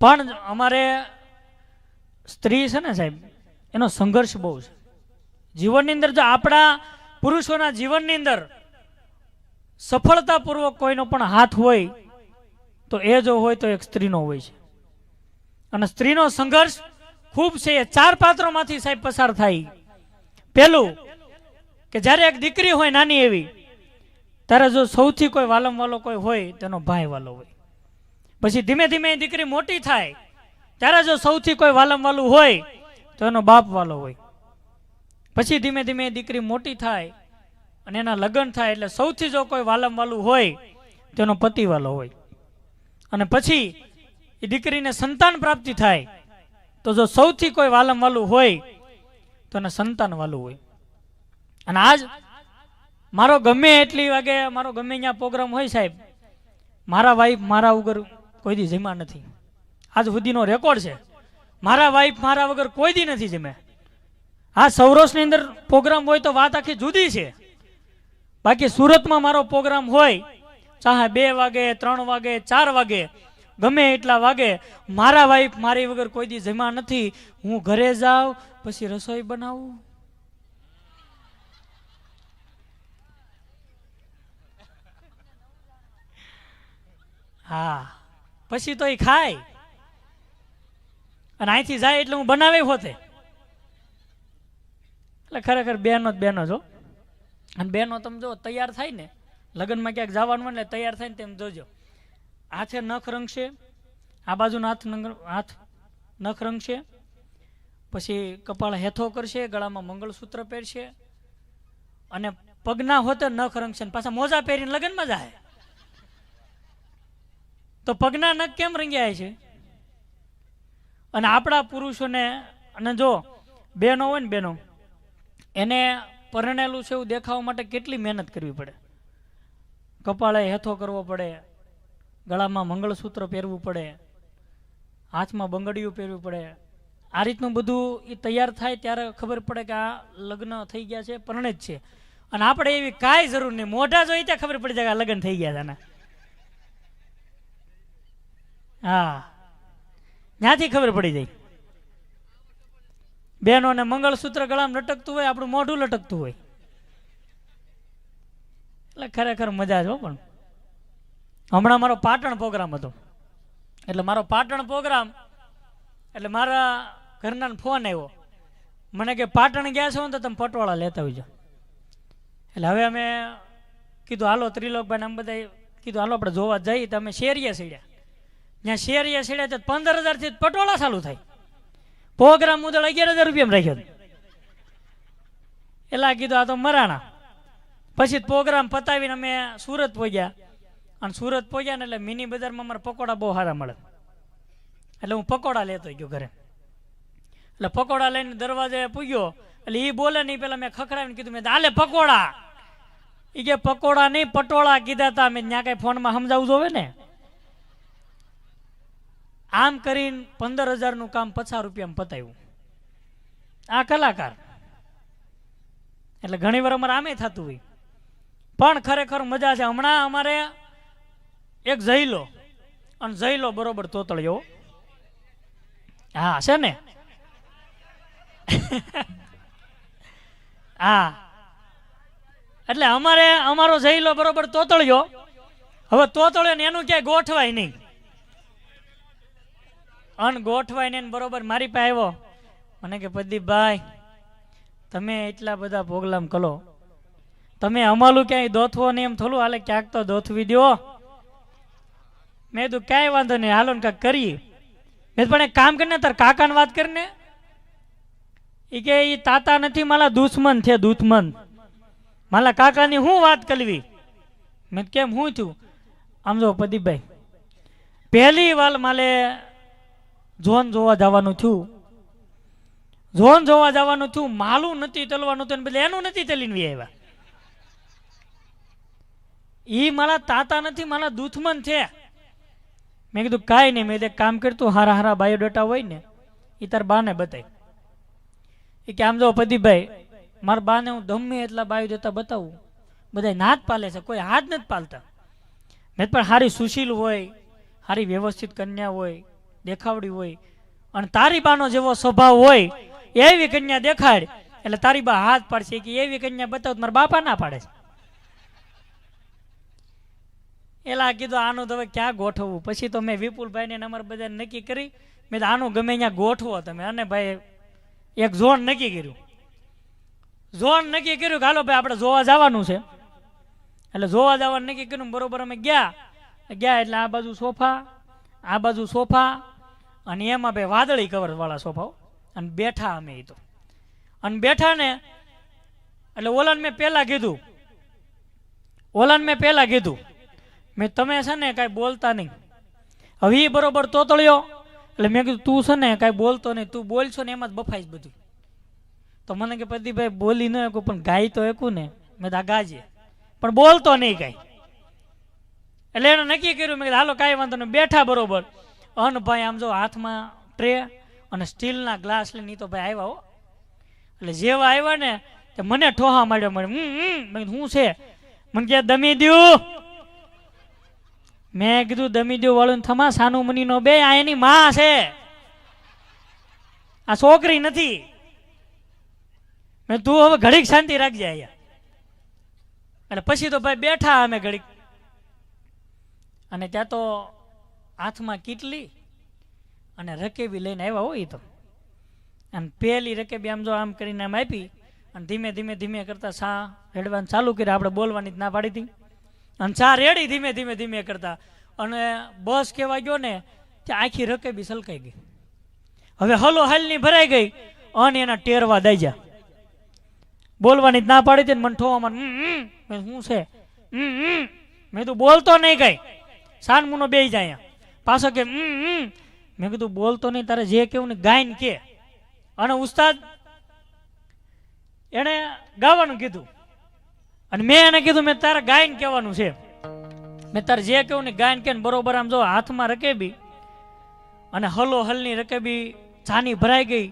પણ અમારે સ્ત્રી છે ને સાહેબ, એનો સંઘર્ષ બહુ છે. જીવનની અંદર જો આપણા પુરુષોના જીવનની અંદર સફળતાપૂર્વક કોઈનો પણ હાથ હોય, તો એ જો હોય તો એક સ્ત્રીનો હોય છે. અને સ્ત્રીનો સંઘર્ષ ખૂબ છે ચાર પાત્રોમાંથી સાહેબ પસાર થાય. પહેલું કે જ્યારે એક દીકરી હોય નાની એવી, ત્યારે જો સૌથી કોઈ વાલમ વાલો કોઈ હોય, તેનો ભાઈ વાલો હોય. પછી ધીમે ધીમે એ દીકરી મોટી થાય. ત્યારે જો સૌથી કોઈ વાલમ વાલું હોય, તો એનો બાપ વાલો હોય. પછી ધીમે ધીમે એ દીકરી મોટી થાય અને એના લગ્ન થાય એટલે સૌથી જો કોઈ વાલમ વાલું હોય, તો એનો પતિ વાલો હોય. અને પછી એ દીકરીને સંતાન પ્રાપ્તિ થાય, તો જો સૌથી કોઈ વાલમ વાલું હોય, તો એને સંતાન વાલું હોય. અને આજ મારો ગમે એટલી વાગે, મારો ગમે ત્યાં પ્રોગ્રામ હોય સાહેબ. મારા વાઈફ મારા વગર કોઈ દી જમ્યા નથી. આજ સુધીનો રેકોર્ડ છે. મારા વાઈફ મારા વગર કોઈ દી નથી જમ્યા આ સૌરાષ્ટ્રની અંદર પ્રોગ્રામ હોય તો વાત આખી જુદી છે. બાકી સુરતમાં મારો પ્રોગ્રામ હોય, ચાહે બે વાગે, ત્રણ વાગે, ચાર વાગે, ગમે એટલા વાગે, મારા વાઈફ મારી વગર કોઈ દી જમા નથી. હું ઘરે જાઉં, પછી રસોઈ બનાવું. હા. પછી તો એ ખાય. અને અહીંથી જાય એટલે હું બનાવે હોતે એટલે ખરેખર બેનો જ બેનો જો અને બેનો તમે જો તૈયાર થાય ને, લગ્નમાં ક્યાંક જવાનું હોય એટલે તૈયાર થાય ને તેમ જોજો. હાથે નખ રંગશે, આ બાજુનો હાથ હાથ નખ રંગશે, પછી કપાળ હેથો કરશે, ગળામાં મંગળસૂત્ર પહેરશે, અને પગના હોતે નખ રંગશે પાછા મોજા પહેરીને લગ્નમાં જાય. તો પગના નખ કેમ રંગ્યા છે? અને આપણા પુરુષોને, અને જો બેનો હોય ને બેનો એને પરણેલું છે એવું દેખાવા માટે કેટલી મહેનત કરવી પડે? કપાળે હેથો કરવો પડે, ગળામાં મંગળસૂત્ર પહેરવું પડે, હાથમાં બંગડીયું પહેરવું પડે. આ રીતનું બધું એ તૈયાર થાય ત્યારે ખબર પડે કે આ લગ્ન થઈ ગયા છે પરણિત છે. અને આપણે એવી કાંઈ જરૂર નહીં. મોઢા જોઈ ત્યાં ખબર પડી જાય કે આ લગ્ન થઈ ગયા આના. હા. ત્યાંથી ખબર પડી જાય. બહેનોને મંગળસૂત્ર ગળામાં લટકતું હોય, આપણું મોઢું લટકતું હોય. એટલે ખરેખર મજા જ હો પણ. હમણાં મારો પાટણ પ્રોગ્રામ હતો. એટલે મારો પાટણ પ્રોગ્રામ, એટલે મારા ઘરના ફોન આવ્યો. મને કે, પાટણ ગયા છો ને તો તમે પટવાળા લેતા આવજો. એટલે હવે અમે કીધું, હાલો ત્રિલોકભાઈ આમ બધા કીધું, હાલો, આપણે જોવા જઈએ. તો અમે શેરીએ સીડ્યા. ત્યાં શેરીએ છેડે તો પંદર હજારથી પટોળા ચાલુ થાય. પ્રોગ્રામ મુદળ અગિયાર હજાર રૂપિયામાં રાખ્યો. એટલે કીધું આ તો મરાણા. પછી પ્રોગ્રામ પતાવીને અમે સુરત પહોંચ્યા અને સુરત પહોંચ્યા ને એટલે મિની બજારમાં અમારા પકોડા બહુ સારા મળે. એટલે હું પકોડા લેતો ગયો ઘરે. એટલે પકોડા લઈને દરવાજે પૂગ્યો. એટલે એ બોલે નહીં, પેલા મેં ખખડાવીને કીધું, મેં હાલે પકોડા. એ કે, પકોડા નહીં, પટોળા કીધા હતા મેં ત્યાં કઈ ફોનમાં સમજાવવું જોવે ને? આમ કરીને પંદર હજારનું કામ પચાસ રૂપિયામાં પતાવ્યું. આ કલાકાર. એટલે ઘણી વાર અમારે આમે થતું હોય. પણ ખરેખર મજા છે. હમણાં અમારે એક જઈલો અને જઈલો બરોબર તોતળ્યો. હા, છે ને? હા. એટલે અમારે, અમારો જઈલો બરોબર તોતળ્યો. હવે તોતળ્યો ને એનું ક્યાંય ગોઠવાય નહીં. અન ગોઠવાય ને બરોબર મારી પાસે આવ્યો. મને કે, પ્રદીપભાઈ, તમે એટલા બધા પ્રોગ્રામ કરો. તમે અમાલું ક્યાંય દોથવો ને એમ થોડું હાલે ક્યાંક તો દોથવી દો મેં તું ક્યાંય વાંધો નહીં, હાલો ને કરીએ. મેં પણ એક કામ કરીને તાર કાકાને વાત કરીને. એ કે એ તાતા નથી, મારા દુશ્મન છે, દુશ્મન. મારા કાકાની હું વાત કરવી? મેં કેમ? હું છું આમ જો, પ્રદીપભાઈ, પહેલી વાર માલે ઝોન જોવા જવાનું થયું. ઝોન જોવા જવાનું થયું, માલું નથી થયું બદલે એનું નથી તલીને વી આવ્યા ઈ મારા તાતા નથી, મારા દુશ્મન છે. મેં કીધું, કાંઈ નહીં, મેં એક કામ કરતું હારા હારા બાયોડેટા હોય ને એ તાર બાને બતાય. એ કે, આમ જો પ્રદીપભાઈ, મારા બાને હું ગમે એટલા બાયોડેટા બતાવું. બધા નાત પાલે છે, કોઈ હાથ નથી પાલતા. મેં પણ સારી સુશીલ હોય સારી વ્યવસ્થિત કન્યા હોય દેખાવડી હોય. અને તારી બાનો જેવો સ્વભાવ હોય, એવી કન્યા દેખાડ. એટલે તારી બા હાથ પાડશે કે એવી કન્યા બતાવ મારા બાપા ના પાડે છે. એલા કીધું, આનું તો ક્યાં ગોઠવવું? પછી તો મેં વિપુલભાઈને ને અમારા બધાને નક્કી કરી. મેં તો આનું ગમે ત્યાં ગોઠવો તમે. અને ભાઈ એક ઝોન નક્કી કર્યું. ઝોન નક્કી કર્યું કે, હાલો ભાઈ, આપણે જોવા જવાનું છે. એટલે જોવા જવાનું નક્કી કર્યું બરોબર અમે ગયા. ગયા એટલે આ બાજુ સોફા, આ બાજુ સોફા અને એમાં બે વાદળી કવર વાળા સોફાઓ અને બેઠા અમે એ તો. અને બેઠા ને એટલે ઓલાને મેં પેલા કીધું. ઓલાને મેં પહેલા કીધું. મેં તમે છે ને કાંઈ બોલતા નહીં. હવે એ બરોબર તોતળ્યો. એટલે મેં કીધું, તું છે ને કાંઈ બોલતો નહીં, તું બોલશો ને એમાં જ બફાઈશ બધું. તો મને કે, પ્રદીપભાઈ, બોલી ન એકું પણ ગાય તો એકું ને. મેં તો ગાજે. પણ બોલતો નહીં કાંઈ. એટલે એને નક્કી કર્યું, મેં કીધું, હાલો, કાંઈ વાંધો નહીં, બેઠા બરોબર. અન ભાઈ આમ જો હાથમાં ટ્રે અને સ્ટીલના ગ્લાસ લઈને તો ભાઈ આવ્યા હો. એટલે જેવા આવ્યા ને તે મને ઠોહા માંડ્યો મળે હમ હમ મેં કીધું, શું છે? મને કે દમી દ્યું. મેં કીધું દમી દઉં વાળું થમા સાનું મનીનો બે આ એની માં છે. આ છોકરી નથી. મેં તું હવે ઘડીક શાંતિ રાખજે અહીંયા. એટલે પછી તો ભાઈ બેઠા અમે ઘડીક. અને ત્યાં તો હાથમાં કીટલી અને રકેબી લઈને આવ્યા હોય તો. અને પહેલી રકેબી આમ જો આમ કરીને આમ આપી અને ધીમે ધીમે ધીમે કરતા સા રેડવાનું ચાલુ કર્યા. આપણે બોલવાની જ ના પાડી હતી. અને સા રેડી ધીમે ધીમે ધીમે કરતા. અને બસ કહેવા ગયો ને ત્યાં આખી રકેબી સલકાઈ ગઈ. હવે હલો હાલની ભરાઈ ગઈ. અને એના ટેરવા દઈ જા બોલવાની જ ના પાડી હતી ને મને ઠોવામાં શું છે. મેં તું બોલતો નહીં કઈ. સાન મુનો બે જાય અહીંયા. પાછો કે. મેં કીધું બોલતો નહીં, તારે જે કેવું ને ગાયન કે. અને ઉસ્તાદ એણે ગાવાનું કીધું. અને મેં એને કીધું, મેં તારે ગાયન કહેવાનું છે. મેં તારે જે કેવું ને ગાયન કે બરોબર આમ જો હાથમાં રકેબી અને હલો હલની રકેબી છાની ભરાઈ ગઈ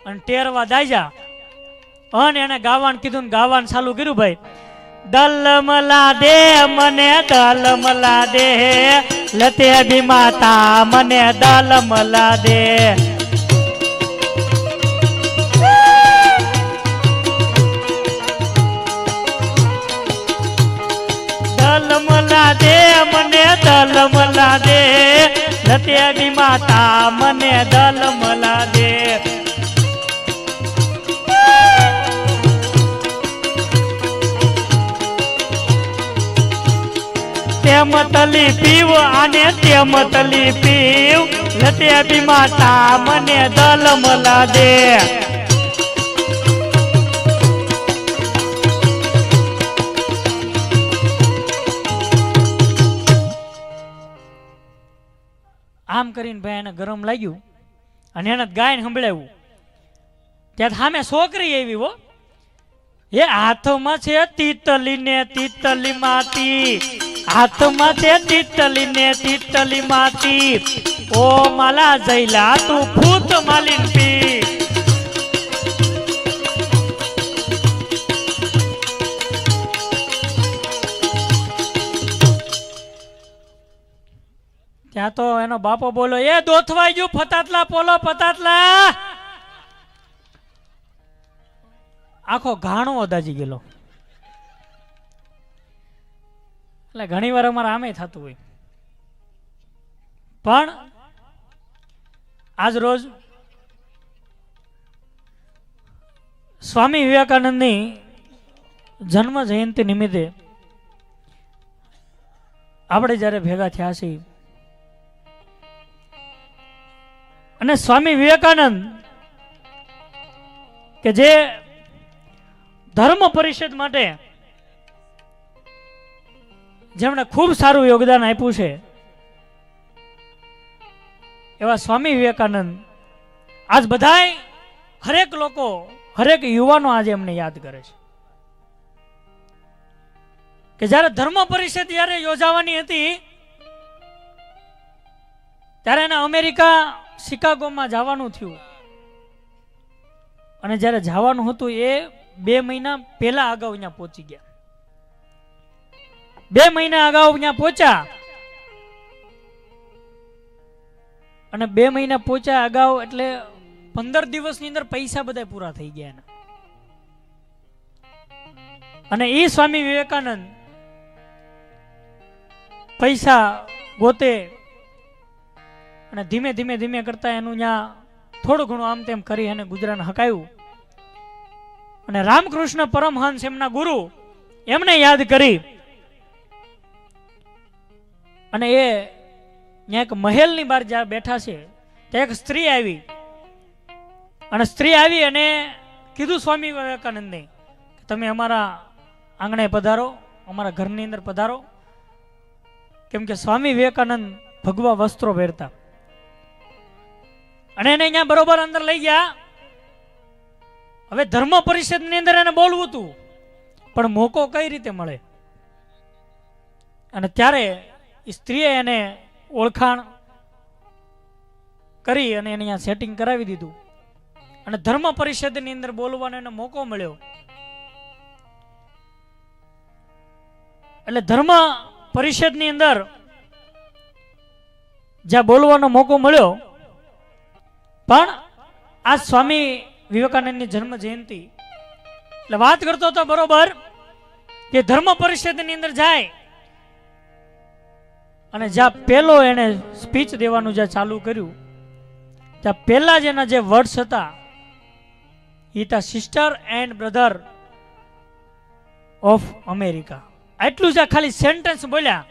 અને ટેરવા દાજા અને એને ગાવાનું કીધું ને ગાવાનું ચાલુ કર્યું ભાઈ. દલમલા દે મને દલમલા દે લતે બી માતા મને દલમલા દે દલમલા દે મને દલમલા દે લતે બી માતા મને દલમલા દે તેમ તલી પીવ અને તેમ તલી પીવ લતે બી માતા મને દલમલા દે આમ કરીને ભાઈ એને ગરમ લાગ્યું અને એને ગાયને સંભળાવ્યું. ત્યાં સામે છોકરી એવી હો. એ હાથમાં છે તીતલી ને તીતલી માતી હાથમાં છે ટીટલી ને ટીટલી માતી ઓ માલા જઈલા તું ફૂત માલીન પી. ત્યાં તો એનો બાપો બોલો, એ દોથવાઈ ગયું ફતાતલા પોલો ફતાતલા આખો ઘાણો દાજી ગયેલો. એટલે ઘણી વાર અમારે આમે થતું હોય. પણ આજ રોજ સ્વામી વિવેકાનંદની જન્મ જયંતિ નિમિત્તે આપણે જ્યારે ભેગા થયા છીએ અને સ્વામી વિવેકાનંદ કે જે ધર્મ પરિષદ માટે જેમણે ખૂબ સારું યોગદાન આપ્યું છે, એવા સ્વામી વિવેકાનંદ, આજ બધાય હરેક લોકો, હરેક યુવાનો આજે એમને યાદ કરે છે. કે જ્યારે ધર્મ પરિષદ જ્યારે યોજાવાની હતી, ત્યારે એને અમેરિકા શિકાગોમાં જવાનું થયું. અને જ્યારે જવાનું હતું એ બે મહિના પહેલા અગાઉ અહીંયા પહોંચી ગયા. બે મહિના અગાઉ ત્યાં પહોંચ્યા. અને બે મહિના પહોંચ્યા અગાઉ એટલે પંદર દિવસની અંદર પૈસા બધા પૂરા થઈ ગયા અને એ સ્વામી વિવેકાનંદ પૈસા ગોતે અને ધીમે ધીમે ધીમે કરતા એનું ત્યાં થોડું ઘણું આમ તેમ કરી અને ગુજરાન હકાયું. અને રામકૃષ્ણ પરમહંસ એમના ગુરુ એમને યાદ કરી અને એ ત્યાં એક મહેલની બહાર જ્યાં બેઠા છે, ત્યાં એક સ્ત્રી આવી. અને સ્ત્રી આવી અને કીધું સ્વામી વિવેકાનંદને કે તમે અમારા આંગણે પધારો, અમારા ઘરની અંદર પધારો. કેમ કે સ્વામી વિવેકાનંદ ભગવા વસ્ત્રો પહેરતા. અને એને અહીંયા બરોબર અંદર લઈ ગયા. હવે ધર્મ પરિષદની અંદર એને બોલવું હતું, પણ મોકો કઈ રીતે મળે? અને ત્યારે સ્ત્રીએ એને ઓળખાણ કરી અને એને અહીંયા સેટિંગ કરાવી દીધું. અને ધર્મ પરિષદની અંદર બોલવાનો એને મોકો મળ્યો. એટલે ધર્મ પરિષદની અંદર જ્યાં બોલવાનો મોકો મળ્યો, પણ આ સ્વામી વિવેકાનંદની જન્મ જયંતિ. એટલે વાત કરતો હતો બરોબર કે ધર્મ પરિષદની અંદર જાય અને જ્યાં પહેલો એને સ્પીચ દેવાનું જ્યાં ચાલુ કર્યું, ત્યાં પહેલા જ એના જે વર્ડ્સ હતા એ હતા sister and brother of America એટલું જ ખાલી સેન્ટેન્સ બોલ્યા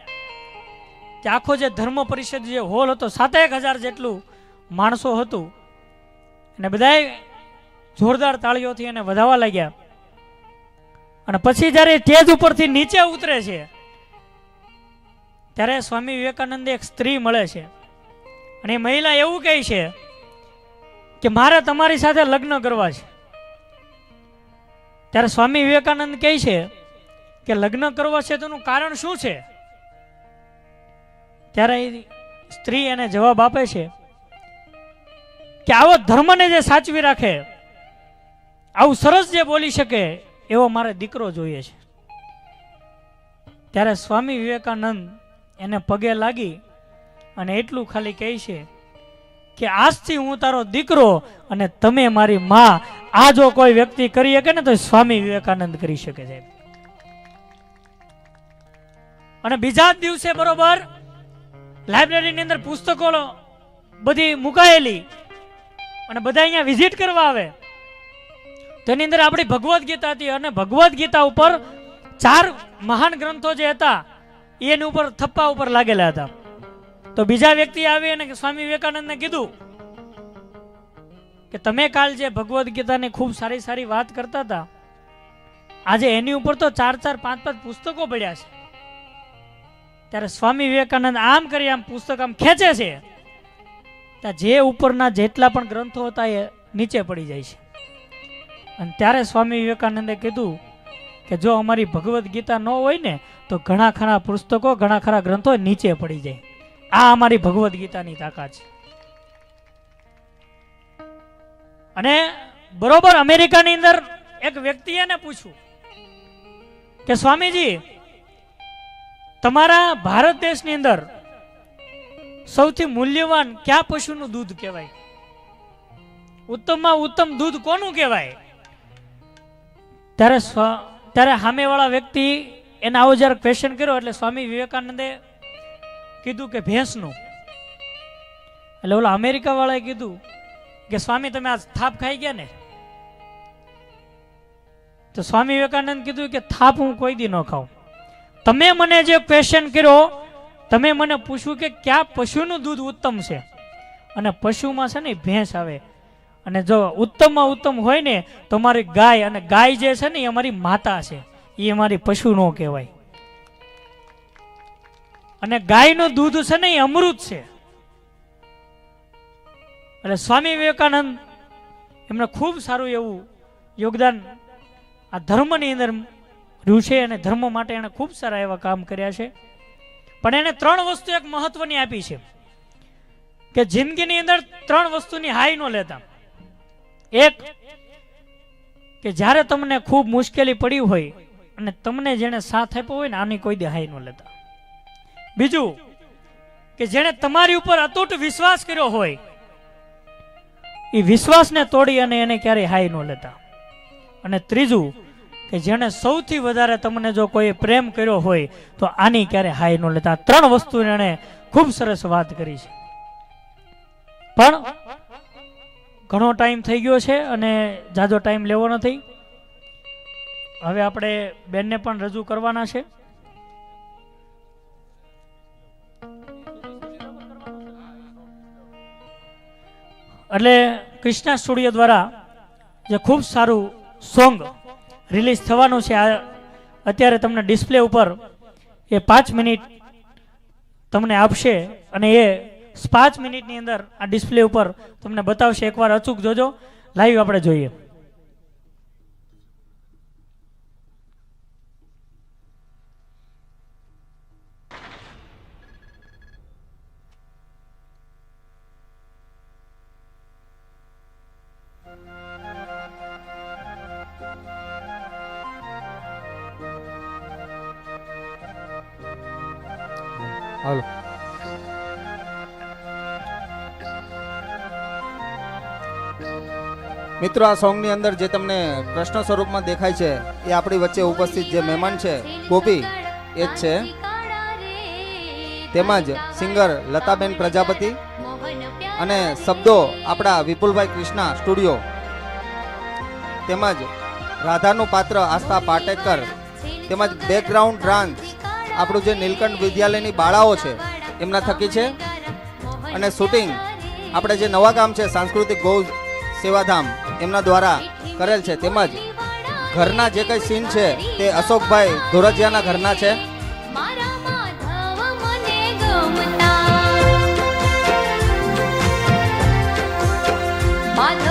કે આખો જે ધર્મ પરિષદ જે હોલ હતો, સાતેક હજાર જેટલું માણસો હતું, અને બધાએ જોરદાર તાળીઓથી એને વધાવવા લાગ્યા. અને પછી જ્યારે તેજ ઉપરથી નીચે ઉતરે છે ત્યારે સ્વામી વિવેકાનંદ એક સ્ત્રી મળે છે. અને એ મહિલા એવું કહે છે કે મારે તમારી સાથે લગ્ન કરવા છે. ત્યારે સ્વામી વિવેકાનંદ કહે છે કે લગ્ન કરવા છે તેનું કારણ શું છે? ત્યારે સ્ત્રી એને જવાબ આપે છે કે આવો ધર્મને જે સાચવી રાખે, આવું સરસ જે બોલી શકે એવો મારે દીકરો જોઈએ છે. ત્યારે સ્વામી વિવેકાનંદ એને પગે લાગી અને એટલું ખાલી કહે છે કે આજથી હું તારો દીકરો અને તમે મારી માં, આ જો કોઈ વ્યક્તિ કરી શકે ને તો સ્વામી વિવેકાનંદ કરી શકે છે. અને બીજા જ દિવસે બરોબર લાઇબ્રેરીની અંદર પુસ્તકો બધી મુકાયેલી અને બધા અહીંયા વિઝિટ કરવા આવે. તેની અંદર આપણી ભગવદ્ ગીતા હતી અને ભગવદ્ ગીતા ઉપર ચાર મહાન ગ્રંથો જે હતા એની ઉપર થપ્પા ઉપર લાગેલા હતા. તો બીજા વ્યક્તિ આવી અને સ્વામી વિવેકાનંદને કીધું કે તમે કાલ જે ભગવદ્ ગીતાની ખૂબ સારી સારી વાત કરતા હતા, આજે એની ઉપર તો ચાર ચાર પાંચ પાંચ પુસ્તકો પડ્યા છે. ત્યારે સ્વામી વિવેકાનંદ આમ કરી આમ પુસ્તક આમ ખેંચે છે ત્યાં જે ઉપરના જેટલા પણ ગ્રંથો હતા એ નીચે પડી જાય છે. અને ત્યારે સ્વામી વિવેકાનંદે કીધું કે જો અમારી ભગવદ્ ગીતા ન હોય ને તો ઘણા ખરા પુસ્તકો, ઘણા ખરા ગ્રંથો નીચે પડી જાય. આ અમારી ભગવદ્ ગીતાની તાકાત છે. અને બરોબર અમેરિકાની અંદર એક વ્યક્તિએ એને પૂછ્યું કે, સ્વામીજી, તમારા ભારત દેશની અંદર સૌથી મૂલ્યવાન કયા પશુનું દૂધ કહેવાય? ઉત્તમમાં ઉત્તમ દૂધ કોનું કહેવાય? ત્યારે ત્યારે સામેવાળા વ્યક્તિ એને આવો જ્યારે ક્વેશ્ચન કર્યો એટલે સ્વામી વિવેકાનંદે કીધું કે ભેંસનું. એટલે ઓલા અમેરિકા વાળાએ કીધું કે સ્વામી તમે આ થાપ ખાઈ ગયા ને? તો સ્વામી વિવેકાનંદ કીધું કે થાપ હું કોઈ દી ન ખાઉં. તમે મને જે ક્વેશ્ચન કર્યો, તમે મને પૂછ્યું કે કયા પશુનું દૂધ ઉત્તમ છે? અને પશુમાં છે ને ભેંસ આવે. અને જો ઉત્તમમાં ઉત્તમ હોય ને, તો મારી ગાય અને ગાય જે છે ને એ અમારી માતા છે. એ અમારી પશુ નો કહેવાય. અને ગાયનું દૂધ છે ને એ અમૃત છે. એટલે સ્વામી વિવેકાનંદ એમને ખૂબ સારું એવું યોગદાન આ ધર્મની અંદર રહ્યું છે અને ધર્મ માટે એણે ખૂબ સારા એવા કામ કર્યા છે. પણ એને ત્રણ વસ્તુ એક મહત્વની આપી છે. કે જિંદગીની અંદર ત્રણ વસ્તુની હાઈ ન લેતા. એક, કે જ્યારે તમને ખૂબ મુશ્કેલી પડી હોય અને તમને જેણે સાથ આપ્યો હોય ને, આની કોઈ દી હાઈ ન લેતા. બીજું કે જેણે તમારી ઉપર અતૂટ વિશ્વાસ કર્યો હોય એ વિશ્વાસને તોડી અને એને ક્યારેય હાઈ ન લેતા. અને ત્રીજું કે જેણે સૌથી વધારે તમને જો કોઈ પ્રેમ કર્યો હોય, તો આની ક્યારે હાઈ ન લેતા. ત્રણ વસ્તુ એણે ખૂબ સરસ વાત કરી છે. પણ ઘણો ટાઈમ થઈ ગયો છે અને જાજો ટાઈમ લેવો નથી. હવે આપણે બેનને પણ રજૂ કરવાના છે. એટલે કૃષ્ણા સ્ટુડિયો દ્વારા જે ખૂબ સારું સોંગ રિલીઝ થવાનું છે, આ અત્યારે તમને ડિસ્પ્લે ઉપર એ પાંચ મિનિટ તમને આપશે અને એ પાંચ મિનિટની અંદર આ ડિસ્પ્લે ઉપર તમને બતાવશે. એકવાર અચૂક જોજો. લાઈવ આપણે જોઈએ. મિત્રો, આ સોંગની અંદર જે તમને કૃષ્ણ સ્વરૂપમાં દેખાય છે, એ આપણી વચ્ચે ઉપસ્થિત જે મહેમાન છે, ગોપી, એ જ છે. તેમજ સિંગર લતાબેન પ્રજાપતિ અને શબ્દો આપણા વિપુલભાઈ કૃષ્ણા સ્ટુડિયો. તેમજ રાધાનું પાત્ર આસ્થા પાટેકર. તેમજ બેકગ્રાઉન્ડ ડાન્સ આપણું જે નીલકંઠ વિદ્યાલયની બાળાઓ છે, એમના થકી છે. અને શૂટિંગ આપણે જે નવા ગામ છે, સાંસ્કૃતિક ગૌ સેવાધામ એમના દ્વારા કરેલ છે. તેમજ ઘરના જે કંઈ સીન છે તે અશોકભાઈ ધોરજીયાના ઘરના છે. માધવ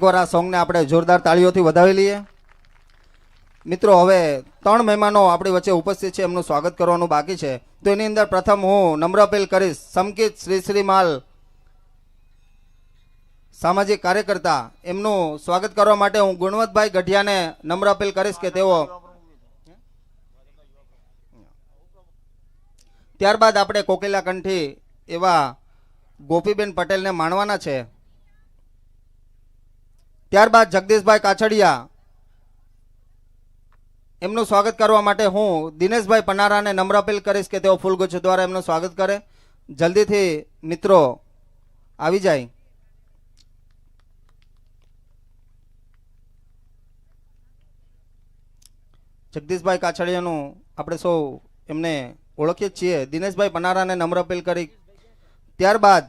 એકવાર આ સોંગને આપણે જોરદાર તાળીઓથી વધાવી લઈએ. મિત્રો, હવે ત્રણ મહેમાનો આપણી વચ્ચે ઉપસ્થિત છે, એમનું સ્વાગત કરવાનું બાકી છે. તો એની અંદર પ્રથમ હું નમ્ર અપીલ કરીશ, સમકિત શ્રી શ્રી સામાજિક કાર્યકર્તા, એમનું સ્વાગત કરવા માટે હું ગુણવંતભાઈ ગઢિયાને નમ્ર અપીલ કરીશ કે તેઓ ત્યારબાદ આપણે કોકિલા કંઠી એવા ગોપીબેન પટેલને માણવાના છે. ત્યારબાદ જગદીશભાઈ કાછડિયા. એમનું સ્વાગત કરવા માટે હું દિનેશભાઈ પનારાને નમ્ર અપીલ કરીશ કે તેઓ ફૂલગુચ્છ દ્વારા એમનું સ્વાગત કરે. જલ્દીથી મિત્રો, આવી જાય. જગદીશભાઈ કાછડિયાનું આપણે સૌ એમને ઓળખીએ છીએ. દિનેશભાઈ પનારાને નમ્ર અપીલ કરી. ત્યારબાદ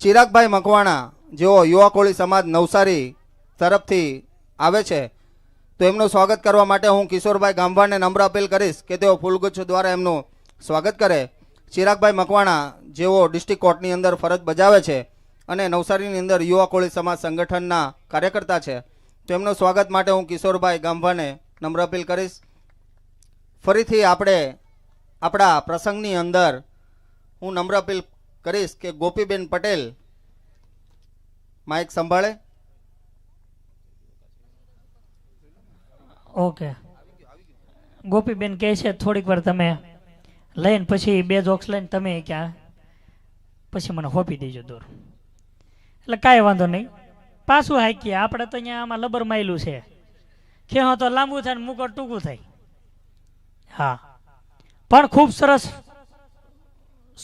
ચિરાગભાઈ મકવાણા. જેઓ યુવા કોળી સમાજ નવસારી તરફથી આવે છે, તો એમનું સ્વાગત કરવા માટે હું કિશોરભાઈ ગાંભાને નમ્ર અપીલ કરીશ કે તેઓ ફૂલગુચ્છ દ્વારા એમનું સ્વાગત કરે. ચિરાગભાઈ મકવાણા, જેઓ ડિસ્ટ્રિક્ટ કોર્ટની અંદર ફરજ બજાવે છે અને નવસારીની અંદર યુવા કોળી સમાજ સંગઠનના કાર્યકર્તા છે, તો એમનું સ્વાગત માટે હું કિશોરભાઈ ગાંભાને નમ્ર અપીલ કરીશ. ફરીથી આપણે આપણા પ્રસંગની અંદર હું નમ્ર અપીલ કરીશ કે ગોપીબેન પટેલ માઇક સંભાળે? ઓકે. ગોપીબેન કહે છે, થોડીક વાર તમે લઈને પછી બે જોક્સ લઈને તમે ક્યાં? પછી મને હોપી દેજો દૂર. એટલે કાંઈ વાંધો નહીં. પાછું હાકીએ. આપણે તો અહીંયા આમાં લબર માયલું છે. ખેહો તો લાંબુ થાય ને મૂકો ટૂંકું થાય. હા. પણ ખૂબ સરસ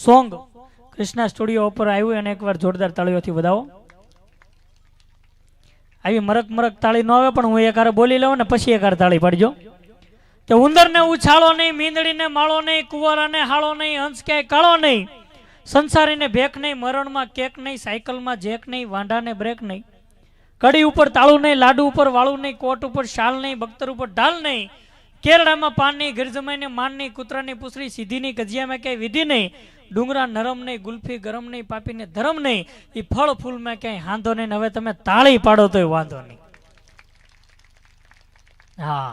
સોંગ કૃષ્ણા સ્ટુડિયો ઉપર આવ્યું અને એકવાર જોરદાર તાળીઓથી વધાવો. આવી મરક મરક તાળી ન આવે, પણ હું એક હારે બોલી લઉં ને પછી એક હારે તાળી પાડજો. કે ઉંદરને ઉછાળો નહીં, મીંદડીને માળો નહીં, કુંવારાને હાળો નહીં હંસ ક્યાંય કાળો નહીં. સંસારીને ભેક નહીં, મરણમાં કેક નહીં, સાયકલમાં જેક નહીં, વાંઢાને બ્રેક નહીં. કડી ઉપર તાળું નહીં, લાડુ ઉપર વાળું નહીં, કોટ ઉપર શાલ નહીં બખ્તર ઉપર ઢાલ નહીં. કેરડામાં પાન નહીં ગિરજમાઈને માન નહીં કૂતરાની પૂછડી સીધી નહીં ગજિયામાં ક્યાંય વિધિ નહીં. ડુંગરા નરમ નહીં, ગુલ્ફી ગરમ નહીં, પાપીને ધરમ નહીં એ ફળ ફૂલમાં ક્યાંય હાંધો નહીં હવે તમે તાળી પાડો તોય વાંધો નહીં. હા.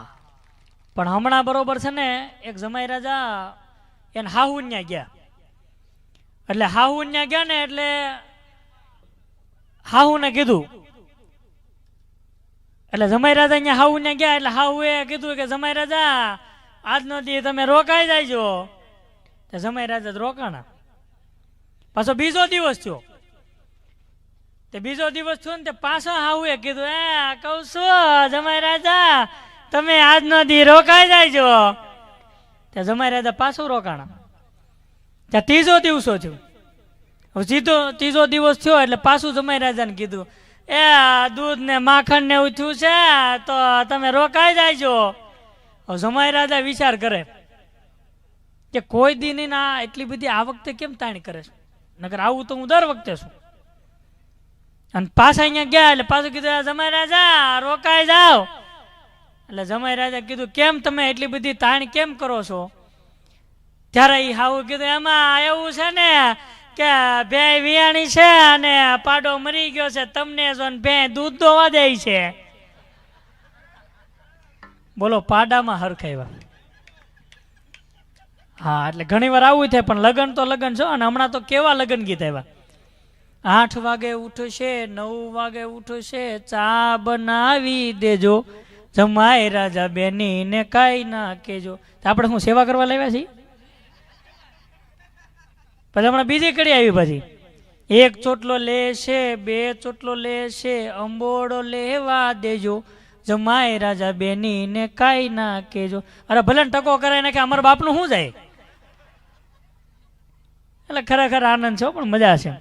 પણ હમણાં બરોબર છે ને, એક જમાઈ રાજા એને હાહુન્યા ગયા. એટલે હાહુન્યા ગયા ને એટલે હાહુને કીધું. એટલે જમાઈ રાજા અહીંયા હાહુ ન્યા ગયા, એટલે હાહુએ કીધું કે જમાઈ રાજા, આજનો દી તમે રોકાઈ જાયજો. જમાઈ રાજા રોકાણા. પાછો બીજો દિવસ થયો. તે બીજો દિવસ થયો ને તે પાછો હાહુએ કીધું, એ કહું છું જમાઈ રાજા, તમે આજનો દી રોકાઈ જાયજો. તે જમાઈ રાજા પાછું રોકાણા. ત્યાં ત્રીજો દિવસો થયો. હવે સીધો ત્રીજો દિવસ થયો એટલે પાછું જમાઈ રાજાને કીધું, એ દૂધ ને માખણ ને એવું થયું છે, તો તમે રોકાઈ જાયજો. હવે જમાઈ રાજા વિચાર કરે કે કોઈ દિન ના એટલી બધી આ વખતે કેમ તાણી કરે છે? નગર આવું તો હું દર વખતે છું. અને પાછા અહીંયા ગયા એટલે પાછું કીધું જમાય રાજા, રોકાઈ જાઓ. એટલે જમાઈ રાજા કીધું, કેમ તમે એટલી બધી તાણ કેમ કરો છો? ત્યારે એ હાવું કીધું, એમાં એવું છે ને કે બે વિયાણી છે અને પાડો મરી ગયો છે, તમને જો ને બે દૂધ દોવા દે છે. બોલો, પાડામાં હરખાવ્યા હા, એટલે ઘણી વાર આવું થાય, પણ લગ્ન તો લગન છો અને હમણાં તો કેવા લગ્ન ગીત આવ્યા? આઠ વાગે ઉઠશે, નવ વાગે ઉઠશે, ચા બનાવી દેજો. જમાય રાજા બેની ને કાંઈ ના કેજો આપણે શું, સેવા કરવા લાવ્યા છીએ? પછી હમણાં બીજી કડી આવી પછી. એક ચોટલો લેશે, બે ચોટલો લેશે, અંબોડો લેવા દેજો. જમાય રાજા બેની ને કાંઈ ના કેજો અરે ભલે ટકો કરાય ને કે અમારા બાપનું શું જાય? એટલે ખરેખર આનંદ છે પણ મજા છે.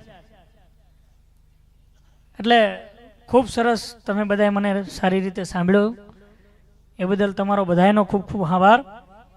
એટલે ખૂબ સરસ તમે બધાએ મને સારી રીતે સાંભળ્યું. એ બદલ તમારો બધાનો ખૂબ ખૂબ આભાર.